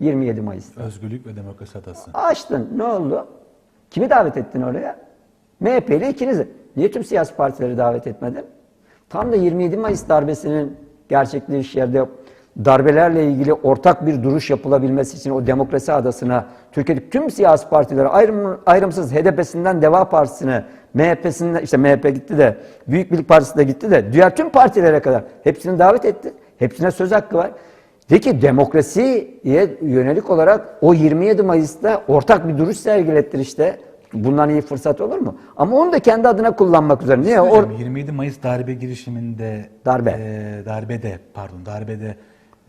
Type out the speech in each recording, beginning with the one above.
27 Mayıs'ta. Özgürlük ve Demokrasi Adası. Açtın. Ne oldu? Kimi davet ettin oraya? MHP'li ikinizi. Niye tüm siyasi partileri davet etmedin? Tam da 27 Mayıs darbesinin gerçekleştiği yerde darbelerle ilgili ortak bir duruş yapılabilmesi için o demokrasi adasına Türkiye'deki tüm siyasi partileri ayrım, ayrımsız HDP'sinden Deva Partisi'ne MHP'sinden işte MHP gitti de Büyük Birlik Partisi de gitti de diğer tüm partilere kadar hepsini davet etti. Hepsine söz hakkı var. De ki demokrasiye yönelik olarak o 27 Mayıs'ta ortak bir duruş sergilettir işte. Bundan iyi fırsat olur mu? Ama onu da kendi adına kullanmak üzere. Niye? Or Hocam, 27 Mayıs darbe girişiminde Darbe. e, darbede pardon darbede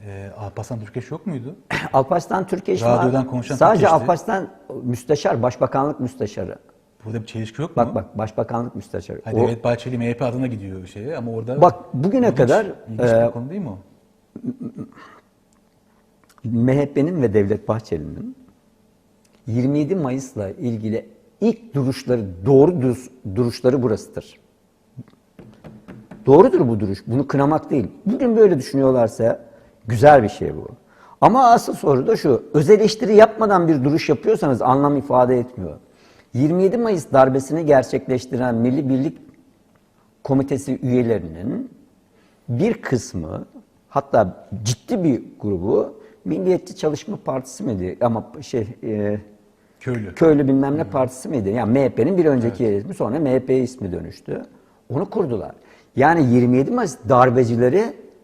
e, Alparslan Türkeş yok muydu? Alparslan Türkiye Radyodan konuşan Sadece Türkeş'ti. Alparslan müsteşar, başbakanlık müsteşarı. Burada bir çelişki yok mu? Bak bak başbakanlık müsteşarı. Hani O- Devlet Bahçeli MHP adına gidiyor şeye ama orada Bak bugüne ilginç- kadar ilginç e, konu değil mi o? MHP'nin ve Devlet Bahçeli'nin 27 Mayıs'la ilgili ilk duruşları, doğru düz- duruşları burasıdır. Doğrudur bu duruş. Bunu kınamak değil. Bugün böyle düşünüyorlarsa güzel bir şey bu. Ama asıl soru da şu. Öz eleştiri yapmadan bir duruş yapıyorsanız anlam ifade etmiyor. 27 Mayıs darbesini gerçekleştiren Milli Birlik Komitesi üyelerinin bir kısmı hatta ciddi bir grubu Milliyetçi Çalışma Partisi miydi? Ama şey e, Köylü. köylü bilmem ne partisi miydi? Yani MHP'nin bir önceki ismi sonra MHP ismi dönüştü. Onu kurdular. Yani 27 Mayıs darbecileri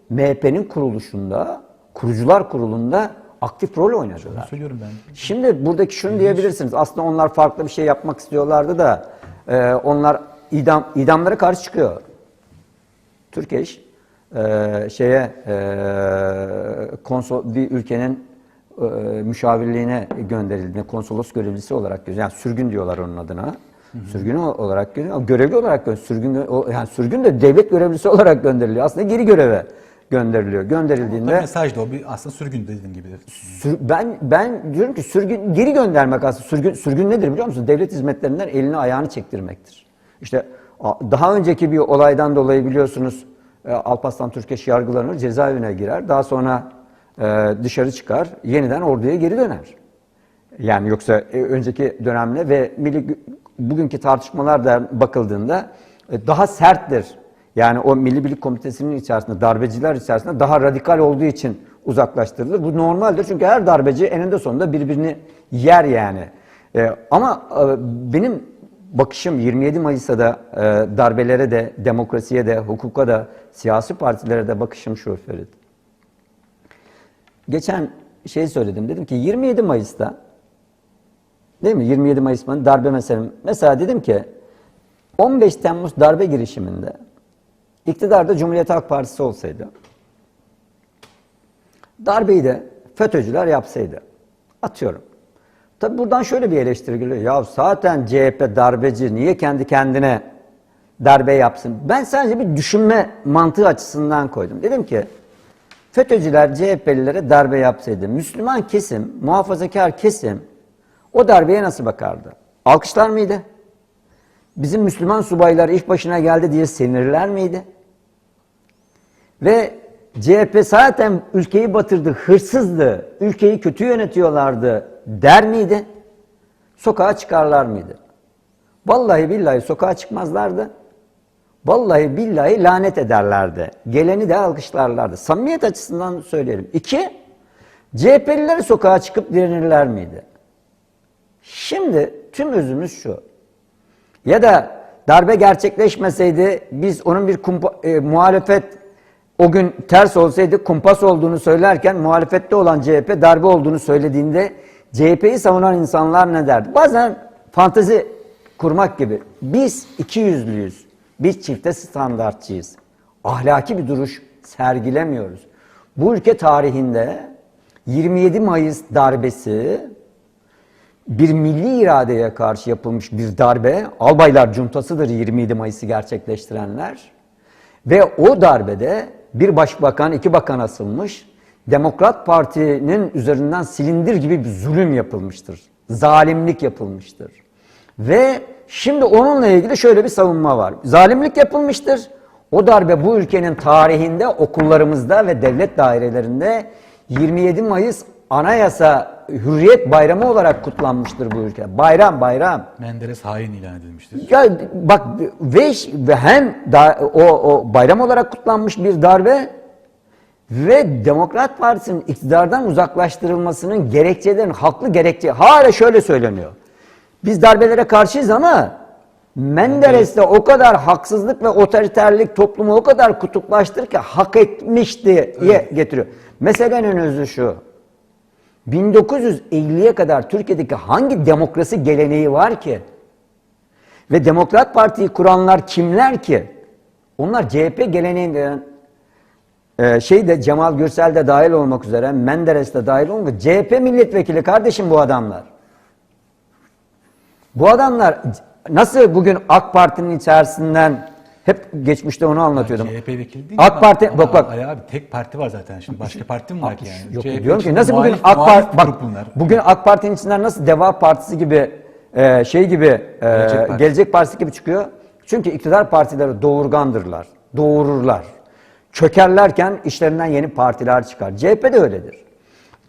MHP'nin kuruluşunda, kurucular kurulunda aktif rol Onu oynadılar. söylüyorum ben. Şimdi buradaki şunu diyebilirsiniz. Aslında onlar farklı bir şey yapmak istiyorlardı da e, onlar idam idamlara karşı çıkıyor. Türkeş e, şeye e, konsol bir ülkenin e, müşavirliğine gönderildiğinde konsolos görevlisi olarak yani sürgün diyorlar onun adına. Sürgün o- olarak gö- görevli olarak sürgün yani sürgün de devlet görevlisi olarak gönderiliyor. Aslında geri göreve gönderiliyor. Gönderildiğinde Tabii mesaj da o bir aslında sürgün dediğin gibi. Sür- ben ben diyorum ki sürgün geri göndermek aslında sürgün sürgün nedir biliyor musun? Devlet hizmetlerinden elini ayağını çektirmektir. İşte daha önceki bir olaydan dolayı biliyorsunuz Alparslan Türkeş yargılanır, cezaevine girer. Daha sonra e, dışarı çıkar, yeniden orduya geri döner. Yani yoksa e, önceki dönemle ve milli bugünkü tartışmalarda bakıldığında e, daha serttir. Yani o Milli Birlik Komitesi'nin içerisinde, darbeciler içerisinde daha radikal olduğu için uzaklaştırılır. Bu normaldir çünkü her darbeci eninde sonunda birbirini yer yani. E, ama e, benim bakışım 27 Mayıs'a da e, darbelere de, demokrasiye de, hukuka da, siyasi partilere de bakışım şu Ferit. Geçen şey söyledim. Dedim ki 27 Mayıs'ta değil mi? 27 Mayıs'ın darbe meselem. Mesela dedim ki 15 Temmuz darbe girişiminde iktidarda Cumhuriyet Halk Partisi olsaydı darbeyi de FETÖ'cüler yapsaydı. Atıyorum. Tabi buradan şöyle bir eleştiri geliyor. Ya zaten CHP darbeci niye kendi kendine darbe yapsın? Ben sadece bir düşünme mantığı açısından koydum. Dedim ki FETÖ'cüler CHP'lilere darbe yapsaydı Müslüman kesim, muhafazakar kesim o darbeye nasıl bakardı? Alkışlar mıydı? Bizim Müslüman subaylar iş başına geldi diye sinirler miydi? Ve CHP zaten ülkeyi batırdı, hırsızdı, ülkeyi kötü yönetiyorlardı der miydi? Sokağa çıkarlar mıydı? Vallahi billahi sokağa çıkmazlardı. Vallahi billahi lanet ederlerdi. Geleni de alkışlarlardı. Samimiyet açısından söyleyelim. İki, CHP'liler sokağa çıkıp direnirler miydi? Şimdi tüm özümüz şu. Ya da darbe gerçekleşmeseydi biz onun bir kumpa- e, muhalefet o gün ters olsaydı kumpas olduğunu söylerken muhalefette olan CHP darbe olduğunu söylediğinde CHP'yi savunan insanlar ne derdi? Bazen fantezi kurmak gibi. Biz iki yüzlüyüz. Biz çifte standartçıyız. Ahlaki bir duruş sergilemiyoruz. Bu ülke tarihinde 27 Mayıs darbesi bir milli iradeye karşı yapılmış bir darbe, albaylar cuntasıdır 27 Mayıs'ı gerçekleştirenler. Ve o darbede bir başbakan, iki bakan asılmış, Demokrat Parti'nin üzerinden silindir gibi bir zulüm yapılmıştır. Zalimlik yapılmıştır. Ve şimdi onunla ilgili şöyle bir savunma var. Zalimlik yapılmıştır. O darbe bu ülkenin tarihinde, okullarımızda ve devlet dairelerinde 27 Mayıs anayasa hürriyet bayramı olarak kutlanmıştır bu ülke. Bayram bayram. Menderes hain ilan edilmiştir. Ya bak ve, ve hem da, o, o bayram olarak kutlanmış bir darbe ve Demokrat Partisi'nin iktidardan uzaklaştırılmasının gerekçelerin haklı gerekçe hala şöyle söyleniyor. Biz darbelere karşıyız ama Menderes de o kadar haksızlık ve otoriterlik toplumu o kadar kutuplaştırır ki hak etmişti diye getiriyor. Meselenin özü şu. 1950'ye kadar Türkiye'deki hangi demokrasi geleneği var ki? Ve Demokrat Parti'yi kuranlar kimler ki? Onlar CHP geleneğinden e, şey de Cemal Gürsel de dahil olmak üzere Menderes de dahil olmak üzere CHP milletvekili kardeşim bu adamlar. Bu adamlar nasıl bugün AK Parti'nin içerisinden hep geçmişte onu anlatıyordum. CHP vekili değil AK Parti ama bak bak Ali abi tek parti var zaten şimdi. Başka parti mi var ki yani? Yok CHP diyorum ki nasıl bugün muhalif- AK muhalif Parti bak bunlar. bugün AK Parti'nin içinden nasıl Deva Partisi gibi e, şey gibi e, Gelecek Gelecek, Partisi. Partisi gibi çıkıyor. Çünkü iktidar partileri doğurgandırlar. Doğururlar. Çökerlerken işlerinden yeni partiler çıkar. CHP de öyledir.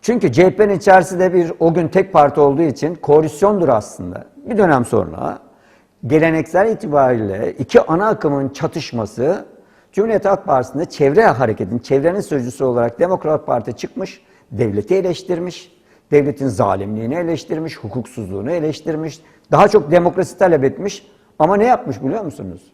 Çünkü CHP'nin içerisinde bir o gün tek parti olduğu için koalisyondur aslında. Bir dönem sonra geleneksel itibariyle iki ana akımın çatışması Cumhuriyet Halk Partisi'nde çevre hareketin, çevrenin sözcüsü olarak Demokrat Parti çıkmış, devleti eleştirmiş, devletin zalimliğini eleştirmiş, hukuksuzluğunu eleştirmiş, daha çok demokrasi talep etmiş ama ne yapmış biliyor musunuz?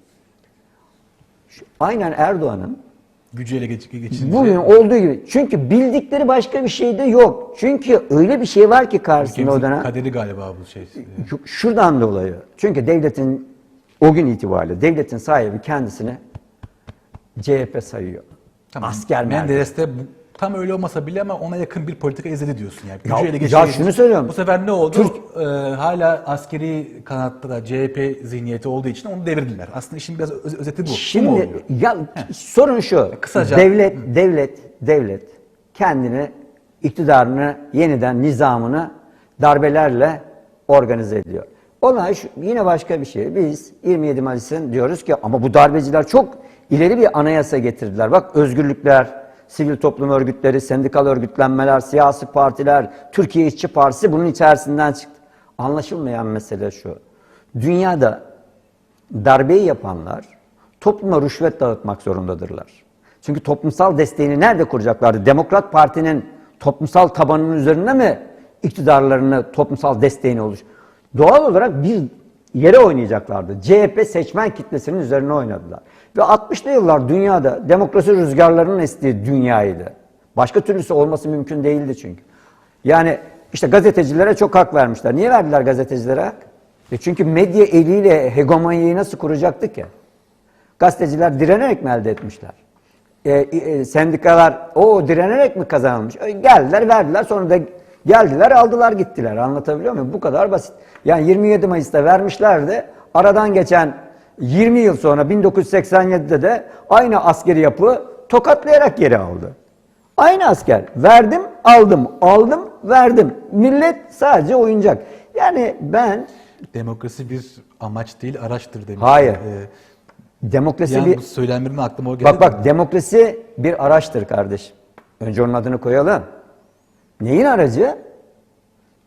Aynen Erdoğan'ın Gücü ele geç- Bugün olduğu gibi. Çünkü bildikleri başka bir şey de yok. Çünkü öyle bir şey var ki karşısında o dönem. kaderi galiba bu şey. Şu- Şuradan dolayı. Çünkü devletin o gün itibariyle devletin sahibi kendisini CHP sayıyor. Asker merkezi. Menderes de bu- tam öyle olmasa bile ama ona yakın bir politika izledi diyorsun yani. Gücü Ya- ele ya şunu söylüyorum. Bu sefer ne oldu? Türk- Ee, hala askeri kanatta da CHP zihniyeti olduğu için onu devirdiler. Aslında işin biraz öz- özeti bu. Bu Şimdi oluyor? ya sorun şu. Kısaca- Devlet devlet devlet kendini iktidarını yeniden nizamını darbelerle organize ediyor. Olay şu, yine başka bir şey. Biz 27 Mayıs'ın diyoruz ki ama bu darbeciler çok ileri bir anayasa getirdiler. Bak özgürlükler, sivil toplum örgütleri, sendikal örgütlenmeler, siyasi partiler, Türkiye İşçi Partisi bunun içerisinden çıktı. Anlaşılmayan mesele şu. Dünyada darbeyi yapanlar topluma rüşvet dağıtmak zorundadırlar. Çünkü toplumsal desteğini nerede kuracaklardı? Demokrat Parti'nin toplumsal tabanının üzerine mi iktidarlarını, toplumsal desteğini oluş? Doğal olarak bir yere oynayacaklardı. CHP seçmen kitlesinin üzerine oynadılar. Ve 60'lı yıllar dünyada demokrasi rüzgarlarının estiği dünyaydı. Başka türlüsü olması mümkün değildi çünkü. Yani işte gazetecilere çok hak vermişler. Niye verdiler gazetecilere hak? E çünkü medya eliyle hegemonyayı nasıl kuracaktı ki? Gazeteciler direnerek mi elde etmişler? E, e, sendikalar o direnerek mi kazanılmış? E, geldiler verdiler sonra da geldiler aldılar gittiler. Anlatabiliyor muyum? Bu kadar basit. Yani 27 Mayıs'ta vermişlerdi. Aradan geçen 20 yıl sonra 1987'de de aynı askeri yapı tokatlayarak geri aldı. Aynı asker. Verdim, aldım, aldım, verdim. Millet sadece oyuncak. Yani ben Demokrasi bir amaç değil, araçtır demiş. Hayır. Ee, demokrasi yani bir bu söylemlerin aklıma o geldi. Bak bak demokrasi bir araçtır kardeşim. Önce onun adını koyalım. Neyin aracı?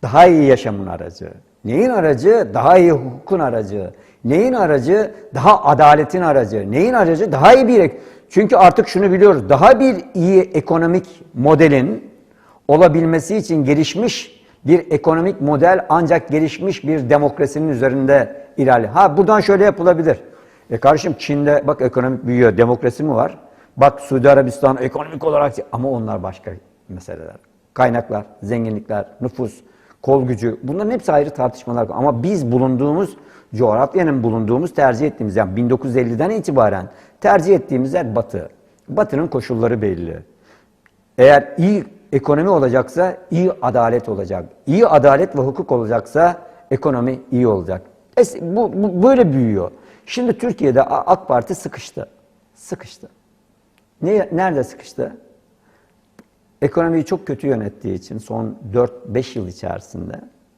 Daha iyi yaşamın aracı. Neyin aracı? Daha iyi hukukun aracı. Neyin aracı? Daha adaletin aracı. Neyin aracı? Daha iyi bir Çünkü artık şunu biliyoruz. Daha bir iyi ekonomik modelin olabilmesi için gelişmiş bir ekonomik model ancak gelişmiş bir demokrasinin üzerinde ilerliyor. Ha buradan şöyle yapılabilir. E kardeşim Çin'de bak ekonomik büyüyor, demokrasi mi var? Bak Suudi Arabistan ekonomik olarak ama onlar başka meseleler. Kaynaklar, zenginlikler, nüfus, kol gücü bunların hepsi ayrı tartışmalar. Ama biz bulunduğumuz coğrafyanın bulunduğumuz tercih ettiğimiz yani 1950'den itibaren tercih ettiğimiz yer batı. Batının koşulları belli. Eğer iyi ekonomi olacaksa iyi adalet olacak. İyi adalet ve hukuk olacaksa ekonomi iyi olacak. Es- Bu, bu böyle büyüyor. Şimdi Türkiye'de AK Parti sıkıştı. Sıkıştı. Ne, nerede sıkıştı? Ekonomiyi çok kötü yönettiği için son 4-5 yıl içerisinde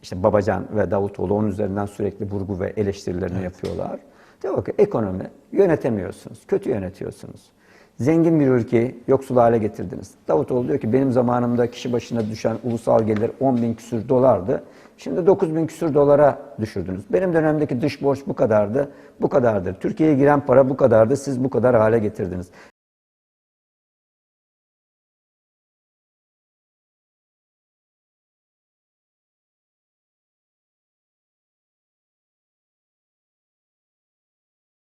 işte Babacan ve Davutoğlu onun üzerinden sürekli vurgu ve eleştirilerini yapıyorlar. Diyor ki ekonomi yönetemiyorsunuz, kötü yönetiyorsunuz. Zengin bir ülkeyi yoksul hale getirdiniz. Davutoğlu diyor ki benim zamanımda kişi başına düşen ulusal gelir 10 bin küsür dolardı. Şimdi 9 bin küsür dolara düşürdünüz. Benim dönemdeki dış borç bu kadardı, bu kadardır. Türkiye'ye giren para bu kadardı, siz bu kadar hale getirdiniz.